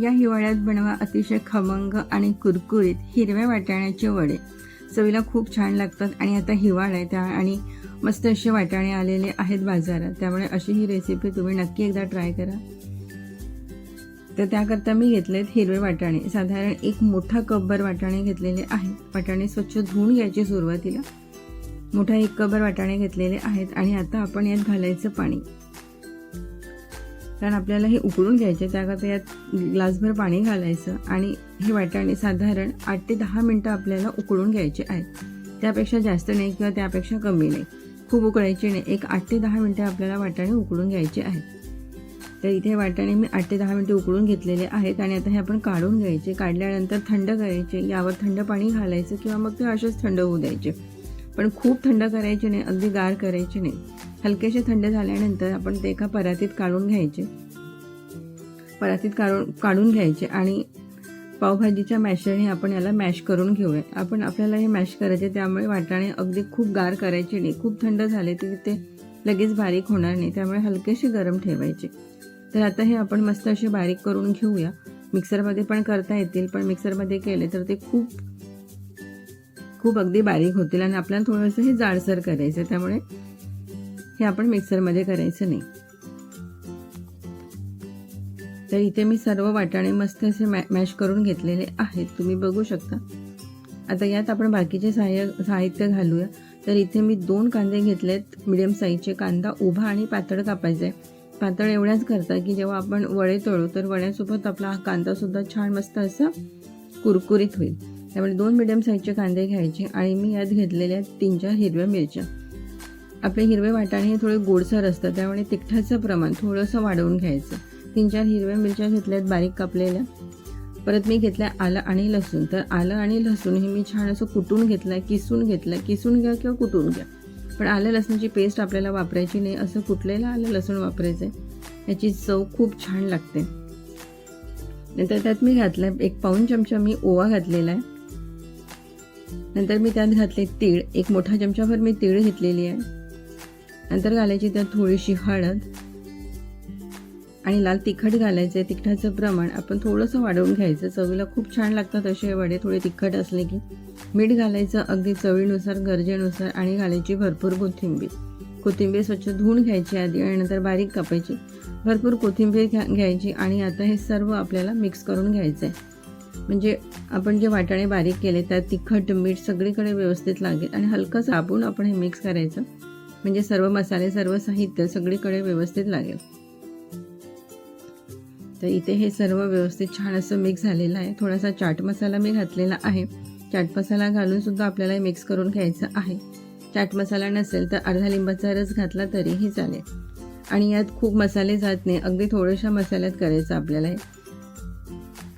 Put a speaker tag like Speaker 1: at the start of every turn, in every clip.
Speaker 1: या हिवाळ्यात बनवा अतिशय खमंग आणि कुरकुरीत हिरव्या वाटाण्याचे वडे. चवीला खूप छान लागतात आणि आता हिवाळा आहे त्या आणि मस्त असे वाटाणे आलेले आहेत बाजारात. त्यामुळे अशी ही रेसिपी तुम्ही नक्की एकदा ट्राय करा. तर त्याकरता मी घेतलेत हिरवे वाटाणे. साधारण एक मोठा कपभर वाटाणे घेतलेले आहेत. वाटाणे स्वच्छ धुवून घ्यायचे सुरुवातीला. मोठा एक कपभर वाटाणे घेतलेले आहेत आणि आता आपण यात घालायचं पाणी. कारण आपल्याला हे उकळून घ्यायचे त्याकरता यात ग्लासभर पाणी घालायचं आणि हे वाटाणे साधारण आठ ते दहा मिनटं आपल्याला उकळून घ्यायचे आहेत. त्यापेक्षा जास्त नाही किंवा त्यापेक्षा कमी नाही. खूप उकळायचे नाही. एक आठ ते दहा मिनटं आपल्याला वाटाणे उकळून घ्यायचे आहेत. तर इथे वाटाणे मी आठ ते दहा मिनटं उकळून घेतलेले आहेत आणि आता हे आपण काढून घ्यायचे. काढल्यानंतर थंड करायचे. यावर थंड पाणी घालायचं किंवा मग ते असेच थंड होऊ द्यायचे. पण खूप थंड करायचे नाही अगदी गार करायचे नाही. हलकेसे थंड झाल्यानंतर आपण ते एका परातीत काढून घ्यायचे. परातीत काढून काढून घ्यायचे आणि पावभाजीच्या मॅशरने आपण याला मॅश करून घेऊया. आपण आपल्याला हे मॅश करायचे त्यामुळे वाटाणे अगदी खूप गार करायचे नाही. खूप थंड झाले तरी ते लगेच बारीक होणार नाही त्यामुळे हलकेसे गरम ठेवायचे. तर आता हे आपण मस्त असे बारीक करून घेऊया. मिक्सरमध्ये पण करता येतील पण मिक्सरमध्ये केले तर ते खूप खूप अगदी बारीक होतील आणि आपल्याला थोडंसं हे जाडसर करायचं त्यामुळे हे आपण मिक्सरमध्ये करायचं नाही. तर इथे मी सर्व वाटाणे मस्त असे मॅ मॅश करून घेतलेले आहेत. तुम्ही बघू शकता. आता यात आपण बाकीचे साह्य साहित्य घालूया. तर इथे मी दोन कांदे घेतलेत. मिडियम साईजचे कांदा उभा आणि पातळ कापायचा आहे पातळ एवढ्याच करता की जेव्हा आपण वडे तळू तर वड्यासोबत आपला हा कांदासुद्धा छान मस्त असा कुरकुरीत होईल. त्यामुळे दोन मिडियम साईजचे कांदे घ्यायचे आणि मी यात घेतलेल्या तीन चार हिरव्या मिरच्या. आपले हिरवे वाटाणे हे थोडे गोडसर असतात त्यामुळे तिखटाचं प्रमाण थोडंसं वाढवून घ्यायचं. तीन चार हिरव्या मिरच्या घेतल्यात बारीक कापलेल्या. परत मी घेतल्या आलं आणि लसूण. तर आलं आणि लसूण हे मी छान असं कुटून घेतलं किसून घेतलं. किसून घ्या किंवा कुटून घ्या. पण आलं लसणाची पेस्ट आपल्याला वापरायची नाही असं कुठलेलं आलं लसूण वापरायचं आहे याची चव खूप छान लागते. नंतर त्यात मी घातलं एक पाऊन चमचा मी ओवा घातलेला आहे. नंतर मी त्यात घातले तीळ. एक मोठा चमचाभर मी तीळ घेतलेली आहे. नंतर घालायची त्यात थोडीशी हळद आणि लाल तिखट घालायचं आहे. तिखटाचं प्रमाण आपण थोडंसं वाढवून घ्यायचं. चवीला खूप छान लागतात असे वडे. थोडे तिखट असले की मीठ घालायचं अगदी चवीनुसार गरजेनुसार आणि घालायची भरपूर कोथिंबीर. कोथिंबीर स्वच्छ धुवून घ्यायची आधी आणि नंतर बारीक कापायची. भरपूर कोथिंबीर घ्या घ्यायची आणि आता हे सर्व आपल्याला मिक्स करून घ्यायचं आहे म्हणजे आपण जे वाटाणे बारीक केले त्यात तिखट मीठ सगळीकडे व्यवस्थित लागेल आणि हलकं साबून आपण हे मिक्स करायचं. म्हणजे सर्व मसाले सर्व साहित्य सगळीकडे व्यवस्थित लागेल. तर इथे हे सर्व व्यवस्थित छान असं मिक्स झालेलं आहे. थोडासा चाट मसाला मी घातलेला आहे. चाट मसाला घालून सुद्धा आपल्याला मिक्स करून घ्यायचं आहे. चाट मसाला नसेल तर अर्धा लिंबाचा रस घातला तरीही चालेल. आणि यात खूप मसाले जात नाही. अगदी थोड्याशा मसाल्यात करायचं आपल्याला हे.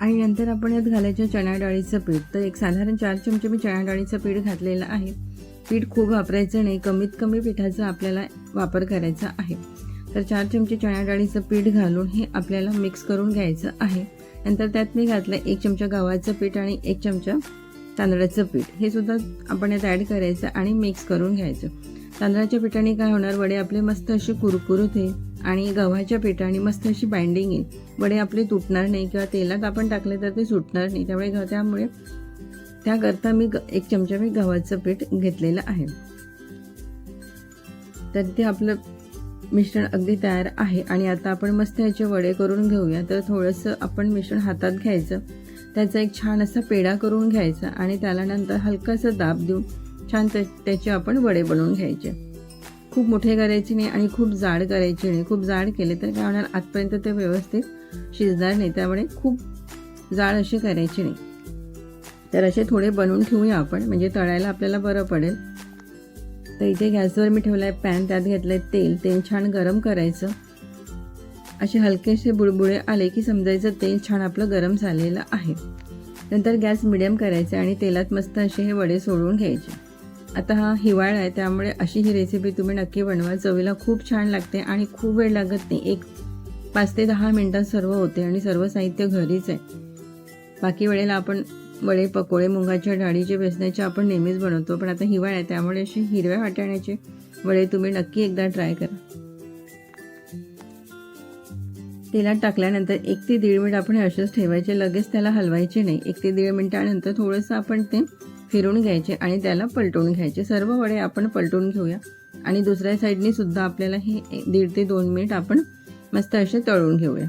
Speaker 1: आणि नंतर आपण यात घालायचं चणा डाळीचं पीठ. तर एक साधारण चार चमचे मी चणा डाळीचं पीठ घातलेलं आहे. पीठ खूप वापरायचं नाही. कमीत कमी पिठाचा आपल्याला वापर करायचा आहे. तर चार चमचे चणा डाळीचं पीठ घालून हे आपल्याला मिक्स करून घ्यायचं आहे. नंतर त्यात मी घातलं एक चमचा गव्हाचं पीठ आणि एक चमचा तांदळाचं पीठ. हे सुद्धा आपण यात ॲड करायचं आणि मिक्स करून घ्यायचं. तांदळाच्या पिठाने काय होणार? वडे आपले मस्त असे कुरकुरत. होते आणि गव्हाच्या पिठाने मस्त अशी बाइंडिंग येईल. वडे आपले तुटणार नाही किंवा तेलात आपण टाकले तर ते सुटणार नाही. त्यामुळे ग त्यामुळे त्याकरता मी ग एक चमचा मी गव्हाचं पीठ घेतलेलं आहे. तर ते आपलं मिश्रण अगदी तयार आहे आणि आता आपण मस्त याचे वडे करून घेऊया. तर थोडंसं आपण मिश्रण हातात घ्यायचं. त्याचा एक छान असा पेढा करून घ्यायचा आणि त्याला नंतर हलकासा दाब देऊन छान त्या त्याचे आपण वडे बनवून घ्यायचे. खूप मोठे करायचे नाही आणि खूप जाड करायचे नाही. खूप जाड केले तर काय होणार? आतपर्यंत ते व्यवस्थित शिजणार नाही. त्यामुळे खूप जाड असे करायचे नाही. तर असे थोडे बनवून ठेवूया आपण. म्हणजे तळायला आपल्याला बरं पडेल. तर इथे गॅसवर मी ठेवला आहे पॅन. त्यात घेतलं आहे तेल. तेल छान गरम करायचं. असे हलकेसे बुळबुळे आले की समजायचं तेल छान आपलं गरम झालेलं आहे. नंतर गॅस मिडियम करायचा आणि तेलात मस्त असे हे वडे सोडून घ्यायचे. आता हा हिवाळा आहे त्यामुळे अशी ही रेसिपी तुम्ही नक्की बनवा. चवीला खूप छान लागते आणि खूप वेळ लागत नाही. एक पाच ते दहा मिनटात सर्व होते आणि सर्व साहित्य घरीच आहे. बाकी वेळेला आपण वडे पकोडे मुगाच्या डाळीचे बेसण्याचे आपण नेहमीच बनवतो. पण आता हिवाळा आहे त्यामुळे असे हिरव्या वाटाण्याचे वडे तुम्ही नक्की एकदा ट्राय करा. तेलात टाकल्यानंतर एक ते दीड मिनिट आपण असेच ठेवायचे. लगेच त्याला हलवायचे नाही. एक ते दीड मिनिटानंतर थोडंसं आपण ते फिरून घ्यायचे आणि त्याला पलटवून घ्यायचे. सर्व वडे आपण पलटून घेऊया. आणि दुसऱ्या साईडने सुद्धा आपल्याला हे दीड ते दोन मिनिट आपण मस्त असे तळून घेऊया.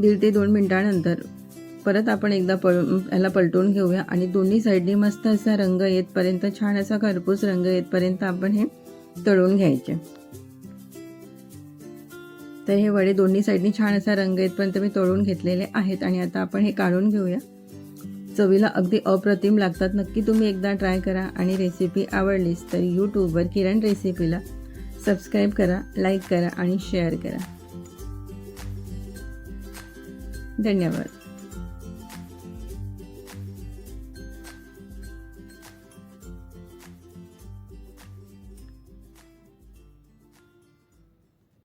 Speaker 1: दीड ते दोन मिनिटानंतर परत आपण एकदा पळ याला पलटून घेऊया. आणि दोन्ही साईडनी मस्त असा रंग येतपर्यंत छान असा खरपूस रंग येतपर्यंत आपण हे तळून घ्यायचे. तर हे वडे दोन्ही साईडनी छान असा रंग येतपर्यंत मी तळून घेतलेले आहेत आणि आता आपण हे काढून घेऊया. चवीला अगदी अप्रतिम लागतात. नक्की तुम्ही एकदा ट्राय करा आणि रेसिपी आवडलीच तर यूट्यूबवर किरण रेसिपीला सबस्क्राईब करा लाईक करा आणि शेअर करा. धन्यवाद.